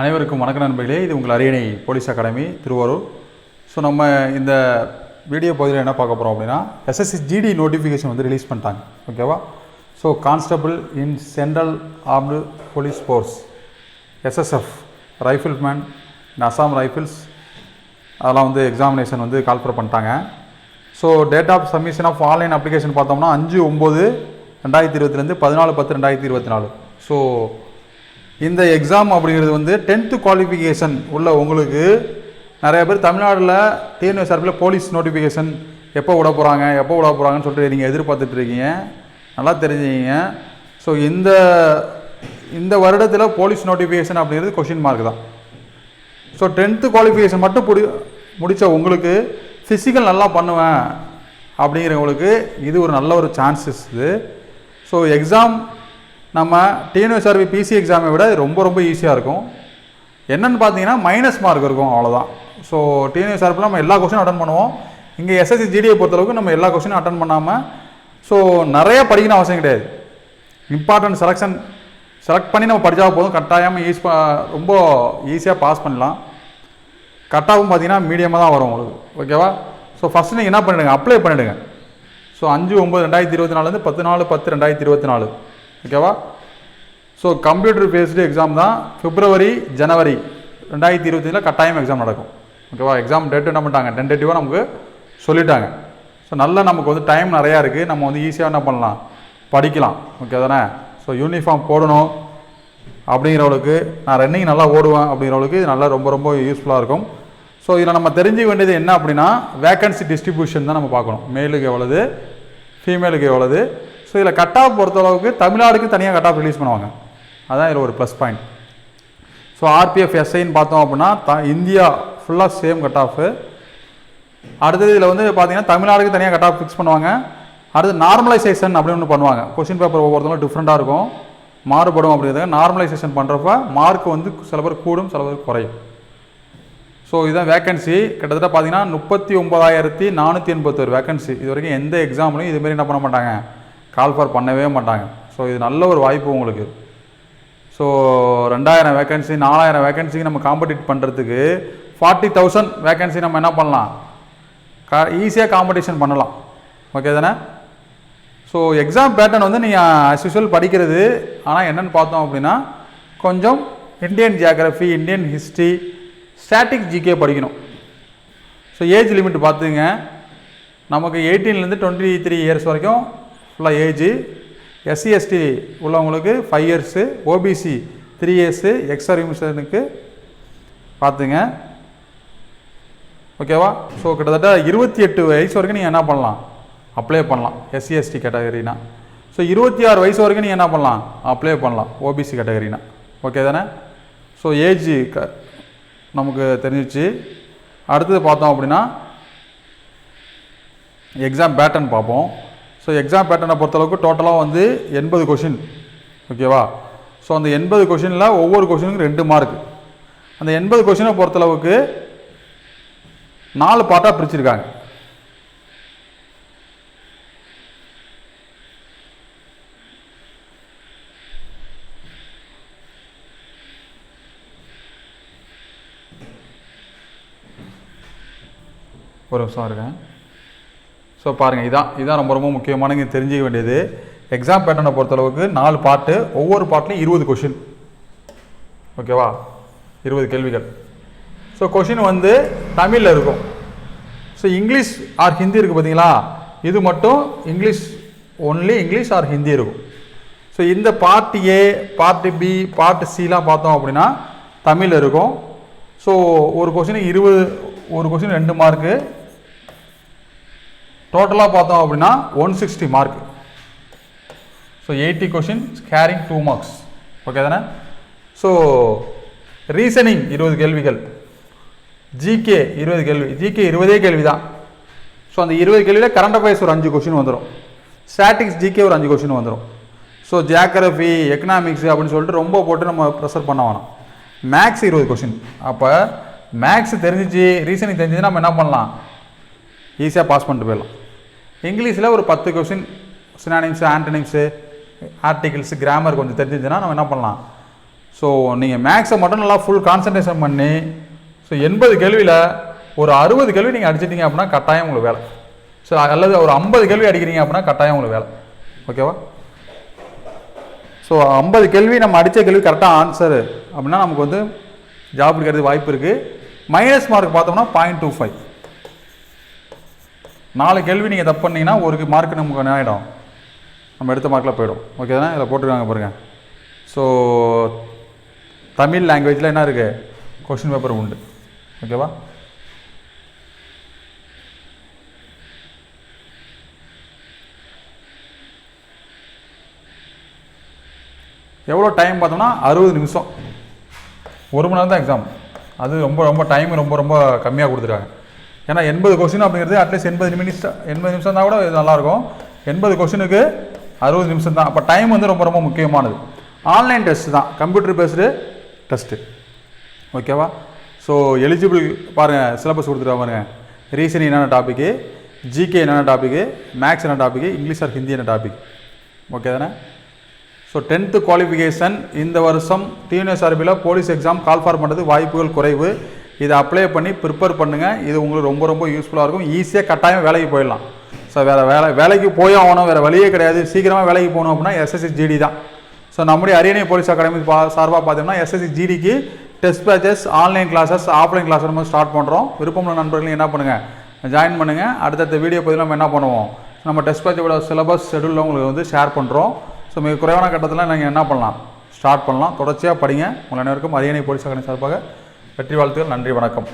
அனைவருக்கும் வணக்க நண்பர்களே இது உங்கள் அரியணை போலீஸ் அகாடமி திருவாரூர். ஸோ நம்ம இந்த வீடியோ பகுதியில் என்ன பார்க்க போகிறோம் அப்படின்னா எஸ்எஸ்சி ஜிடி நோட்டிஃபிகேஷன் வந்து ரிலீஸ் பண்ணிட்டாங்க. ஓகேவா so constable in central armed police force SSF rifleman in Assam rifles அதெல்லாம் வந்து எக்ஸாமினேஷன் வந்து கால்ஃபர் பண்ணிட்டாங்க. So date of submission of online application பார்த்தோம்னா அஞ்சு ஒம்பது ரெண்டாயிரத்தி இருபத்துலேருந்து பதினாலு பத்து ரெண்டாயிரத்தி இருபத்தி நாலு ஸோ இந்த எக்ஸாம் அப்படிங்கிறது வந்து டென்த்து குவாலிஃபிகேஷன் உள்ள உங்களுக்கு நிறைய பேர் தமிழ்நாட்டில் டிஎன்எஸ் சார்பில் போலீஸ் நோட்டிஃபிகேஷன் எப்போ விட போகிறாங்க எப்போ விட போகிறாங்கன்னு சொல்லிட்டு நீங்கள் எதிர்பார்த்துட்ருக்கீங்க நல்லா தெரிஞ்சுக்கிங்க. ஸோ இந்த இந்த வருடத்தில் போலீஸ் நோட்டிஃபிகேஷன் அப்படிங்கிறது கொஷின் மார்க் தான். ஸோ டென்த்து குவாலிஃபிகேஷன் மட்டும் பிடி முடித்த உங்களுக்கு ஃபிசிக்கல் நல்லா பண்ணுவேன் அப்படிங்கிறவங்களுக்கு இது ஒரு நல்ல ஒரு சான்சஸ் இது. ஸோ எக்ஸாம் நம்ம டிஎன்எஸ்ஆர்பி பிசி எக்ஸாமை விட ரொம்ப ரொம்ப ஈஸியாக இருக்கும். என்னென்னு பார்த்தீங்கன்னா மைனஸ் மார்க் இருக்கும் அவ்வளோதான் ஸோ டிஎன்எஸ்ஆர்பியில் நம்ம எல்லா கொஸ்டினும் அட்டன் பண்ணுவோம். இங்கே எஸ்எஸ்சி ஜிடியை பொறுத்தளவுக்கு நம்ம எல்லா கொஸ்டினும் அட்டன் பண்ணாமல் ஸோ நிறைய படிக்கணும் அவசியம் கிடையாது. இம்பார்ட்டன்ட் செலெக்ஷன் செலக்ட் பண்ணி நம்ம படித்தா போதும். கட்டாயமாக யூஸ் ரொம்ப ஈஸியாக பாஸ் பண்ணலாம். கட்டாகவும் பார்த்தீங்கன்னா மீடியமாக தான் வரும் உங்களுக்கு. ஓகேவா ஸோ ஃபஸ்ட்டு நீங்கள் என்ன பண்ணிடுங்க? அப்ளை பண்ணிவிடுங்க ஸோ அஞ்சு ஒம்பது ரெண்டாயிரத்தி இருபத்தி நாலுலேருந்து பத்து நாலு பத்து ரெண்டாயிரத்தி இருபத்தி நாலு. ஓகேவா ஸோ கம்ப்யூட்டர் பேஸ்டு எக்ஸாம் தான் பிப்ரவரி ஜனவரி ரெண்டாயிரத்தி இருபத்தஞ்சில் கட்டாயம் எக்ஸாம் நடக்கும். ஓகேவா எக்ஸாம் டேட் என்ன பண்ணிட்டாங்க? டென்டேட்டிவாக நமக்கு சொல்லிட்டாங்க. ஸோ நல்லா நமக்கு வந்து டைம் நிறையா இருக்குது நம்ம வந்து ஈஸியாக என்ன பண்ணலாம்? படிக்கலாம். ஓகே தானே? ஸோ யூனிஃபார்ம் போடணும் அப்படிங்கிறவளுக்கு நான் ரன்னிங் நல்லா ஓடுவேன் அப்படிங்கிறவளுக்கு இது நல்லா ரொம்ப ரொம்ப யூஸ்ஃபுல்லாக இருக்கும். ஸோ இதில் நம்ம தெரிஞ்சுக்க வேண்டியது என்ன அப்படின்னா வேக்கன்சி டிஸ்ட்ரிபியூஷன் தான் நம்ம பார்க்கணும். மேலுக்கு எவ்வளவு? ஃபீமேலுக்கு எவ்வளவு? ஸோ இதில் கட் ஆஃப் பொறுத்தளவுக்கு தமிழ்நாடுக்கு தனியாக கட் ஆஃப் ரிலீஸ் பண்ணுவாங்க. அதான் இதில் ஒரு ப்ளஸ் பாயிண்ட் ஸோ ஆர்பிஎஃப் எஸ்ஐன்னு பார்த்தோம் அப்படின்னா த இந்தியா ஃபுல்லாக சேம் கட் ஆஃபு அடுத்தது இதில் வந்து பார்த்தீங்கன்னா தமிழ்நாடுக்கு தனியாக கட் ஆஃப் ஃபிக்ஸ் பண்ணுவாங்க. அடுத்து நார்மலைசேஷன் அப்படின்னு ஒன்று பண்ணுவாங்க. கொஷின் பேப்பர் ஒவ்வொருத்தவங்களும் டிஃப்ரெண்ட்டாக இருக்கும். மாறுபடும் அப்படிங்கிறத நார்மலைசேஷன் பண்ணுறப்ப மார்க் வந்து சில பேர் கூடும் சில பேர் குறையும். ஸோ இதுதான் வேக்கன்சி கிட்டத்தட்ட பார்த்தீங்கன்னா முப்பத்தி ஒம்பதாயிரத்தி நானூற்றி எண்பத்தொரு வேக்கன்சி இது வரைக்கும் எந்த எக்ஸாம்லையும் இதுமாரி என்ன பண்ண மாட்டாங்க. கால்ஃபார் பண்ணவே மாட்டாங்க. ஸோ இது நல்ல ஒரு வாய்ப்பு உங்களுக்கு. ஸோ ரெண்டாயிரம் வேக்கன்சி நாலாயிரம் வேக்கன்சிக்கு நம்ம காம்படிட் பண்ணுறதுக்கு ஃபார்ட்டி தௌசண்ட் வேக்கன்சி நம்ம என்ன பண்ணலாம்? கா ஈஸியாக காம்படிஷன் பண்ணலாம். ஓகே தானே? ஸோ எக்ஸாம் பேட்டர்ன் வந்து நீங்கள் அஸ்யூஷுவல் யூஸ்வல் படிக்கிறது. ஆனால் என்னென்னு பார்த்தோம் அப்படின்னா கொஞ்சம் Indian geography Indian history static GK படிக்கணும். ஸோ ஏஜ் லிமிட் பார்த்துங்க நமக்கு எயிட்டீன்லேருந்து டுவெண்ட்டி த்ரீ இயர்ஸ் வரைக்கும் ஃபுல்லாக ஏஜ் எஸ்சி எஸ்டி உள்ளவங்களுக்கு five years OBC three years X ரிமிஷனுக்கு பார்த்துங்க. ஓகேவா ஸோ கிட்டத்தட்ட இருபத்தி எட்டு வயசு வரைக்கும் நீங்கள் என்ன பண்ணலாம்? அப்ளை பண்ணலாம். எஸ்சி எஸ்டி கேட்டகரினா ஸோ இருபத்தி ஆறு வயசு வரைக்கும் நீங்கள் என்ன பண்ணலாம்? அப்ளை பண்ணலாம். ஓபிசி கேட்டகரினா ஓகே தானே? ஸோ ஏஜ் க நமக்கு தெரிஞ்சிச்சு. அடுத்தது பார்த்தோம் அப்படின்னா எக்ஸாம் பேட்டர்ன் பார்ப்போம். ஸோ எக்ஸாம் பேட்டர்னை பொறுத்தளவுக்கு டோட்டலாக வந்து எண்பது கொஷின் ஓகேவா ஸோ அந்த எண்பது கொஷினில் ஒவ்வொரு கொஷினுக்கும் ரெண்டு மார்க் அந்த எண்பது கொஷினை பொறுத்தளவுக்கு நாலு பார்ட்டாக பிரிச்சிருக்காங்க. ஒரு நிமிஷம் இருக்கேன் ஸோ பாருங்கள் இதான் இதான் ரொம்ப ரொம்ப முக்கியமான இங்கே தெரிஞ்சிக்க வேண்டியது. எக்ஸாம் பேட்டர்னை பொறுத்தளவுக்கு நாலு பாட்டு ஒவ்வொரு பாட்லையும் இருபது கொஷின் ஓகேவா இருபது கேள்விகள். ஸோ கொஷின் வந்து தமிழில் இருக்கும். ஸோ இங்கிலீஷ் ஆர் ஹிந்தி இருக்குது பார்த்தீங்களா இது மட்டும் English only English or Hindi இருக்கும். ஸோ இந்த part A part B part slam பார்த்தோம் அப்படின்னா தமிழ் இருக்கும். ஸோ ஒரு கொஷினுக்கு இருபது ஒரு கொஷின் ரெண்டு மார்க்கு டோட்டலாக பார்த்தோம் அப்படின்னா one sixty mark so eighty question carrying two marks okay தானே? ஸோ ரீசனிங் இருபது கேள்விகள். ஜிகே இருபது கேள்வி. ஜிகே இருபதே கேள்வி தான் ஸோ அந்த இருபது கேள்வியில் கரண்ட் அஃபேர்ஸ் ஒரு அஞ்சு கொஷின் வந்துடும் ஸ்டாட்டிக்ஸ் ஜிகே ஒரு அஞ்சு கொஷின் வந்துடும் ஸோ ஜியாகிரஃபி எக்கனாமிக்ஸ் அப்படின்னு சொல்லிட்டு ரொம்ப போட்டு நம்ம ப்ரெஷர் பண்ண வேணாம். மேக்ஸ் இருபது கொஷின் அப்போ மேக்ஸ் தெரிஞ்சிச்சு ரீசனிங் தெரிஞ்சிச்சு நம்ம என்ன பண்ணலாம்? ஈஸியாக பாஸ் பண்ணிட்டு போயிடலாம். இங்கிலீஷில் ஒரு பத்து question synonyms antonyms articles grammar கொஞ்சம் தெரிஞ்சிச்சுன்னா நம்ம என்ன பண்ணலாம்? ஸோ நீங்கள் மேக்ஸை மட்டும் நல்லா ஃபுல் கான்சன்ட்ரேஷன் பண்ணி ஸோ எண்பது கேள்வியில் ஒரு அறுபது கேள்வி நீங்கள் அடிச்சிட்டிங்க அப்படின்னா கட்டாயம் உங்களுக்கு வேலை. ஸோ அல்லது ஒரு ஐம்பது கேள்வி அடிக்கிறீங்க அப்படின்னா கட்டாயம் உங்களுக்கு வேலை. ஓகேவா ஸோ ஐம்பது கேள்வி நம்ம அடித்த கேள்வி கரெக்டாக ஆன்சரு அப்படின்னா நமக்கு வந்து ஜாப் கிடைக்கிறது வாய்ப்பு இருக்குது மைனஸ் மார்க் பார்த்தோம்னா பாயிண்ட் டூ ஃபைவ் நாலு கேள்வி நீங்கள் தப்பு பண்ணிங்கன்னா ஒரு மார்க் நமக்கு என்ன ஆகிடும் நம்ம எடுத்த மார்க்கில் போயிடும். ஓகே தானே? இதில் போட்டிருக்காங்க பாருங்கள் ஸோ தமிழ் லாங்குவேஜில் என்ன இருக்குது கொஷின் பேப்பர் உண்டு. ஓகேவா எவ்வளோ டைம் பார்த்தோம்னா? அறுபது நிமிஷம். ஒரு மணி நேரம் தான் எக்ஸாம் அது ரொம்ப ரொம்ப டைம் ரொம்ப ரொம்ப கம்மியாக கொடுத்துருக்காங்க. ஏன்னா எண்பது கொஸ்டின் அப்படிங்கிறது அட்லீஸ்ட் எண்பது நிமிஷம் எண்பது நிமிஷம் தான் கூட இது நல்லாயிருக்கும். எண்பது கொஸ்டினுக்கு அறுபது நிமிஷம் தான் அப்போ டைம் வந்து ரொம்ப ரொம்ப முக்கியமானது. ஆன்லைன் டெஸ்ட் தான். கம்ப்யூட்டர் பேஸ்டு டெஸ்ட்டு ஓகேவா ஸோ எலிஜிபிள் பாருங்கள் சிலபஸ் கொடுத்துருவா பாருங்கள் ரீசனிங் என்னென்ன டாப்பிக்கு ஜிகே என்னென்ன டாப்பிக்கு மேக்ஸ் என்ன டாப்பிக்கு இங்கிலீஷ் ஆர் ஹிந்தி என்ன டாபிக் ஓகே தானே? ஸோ டென்த்து குவாலிஃபிகேஷன் இந்த வருஷம் டிஎன்எஸ்ஆர்பியில் போலீஸ் எக்ஸாம் கால் ஃபார் பண்ணுறது வாய்ப்புகள் குறைவு. இதை அப்ளை பண்ணி ப்ரிப்பேர் பண்ணுங்கள் இது உங்களுக்கு ரொம்ப ரொம்ப யூஸ்ஃபுல்லாக இருக்கும். ஈஸியாக கட்டாயம் வேலைக்கு போயிடலாம். ஸோ வேறு வேலை வேலைக்கு போய் ஆகணும். வேறு வழியே கிடையாது. சீக்கிரமாக வேலைக்கு போகணும் அப்படின்னா எஸ்எஸ்சி ஜிடி தான். ஸோ நம்முடைய அரியணை போலீஸ் அகாடமி பா சார்பாக பார்த்தோம்னா SSC ஜிடிக்கு test batches online classes offline class நம்ம ஸ்டார்ட் பண்ணுறோம் விருப்பமுள்ள நண்பர்களும் என்ன பண்ணுங்கள் ஜாயின் பண்ணுங்கள் அடுத்தடுத்த வீடியோ பற்றி நம்ம என்ன பண்ணுவோம்? நம்ம டெஸ்ட் பேட்சோட சிலபஸ் ஷெடியூலில் உங்களுக்கு வந்து ஷேர் பண்ணுறோம் ஸோ மிக குறைவான கட்டத்தில் நீங்கள் என்ன பண்ணலாம்? ஸ்டார்ட் பண்ணலாம். தொடர்ச்சியாக படிங்க. உங்கள் அனைவருக்கும் அரியணை போலீஸ் அகாடமி சார்பாக வெற்றி வாழ்த்துக்கள் நன்றி வணக்கம்.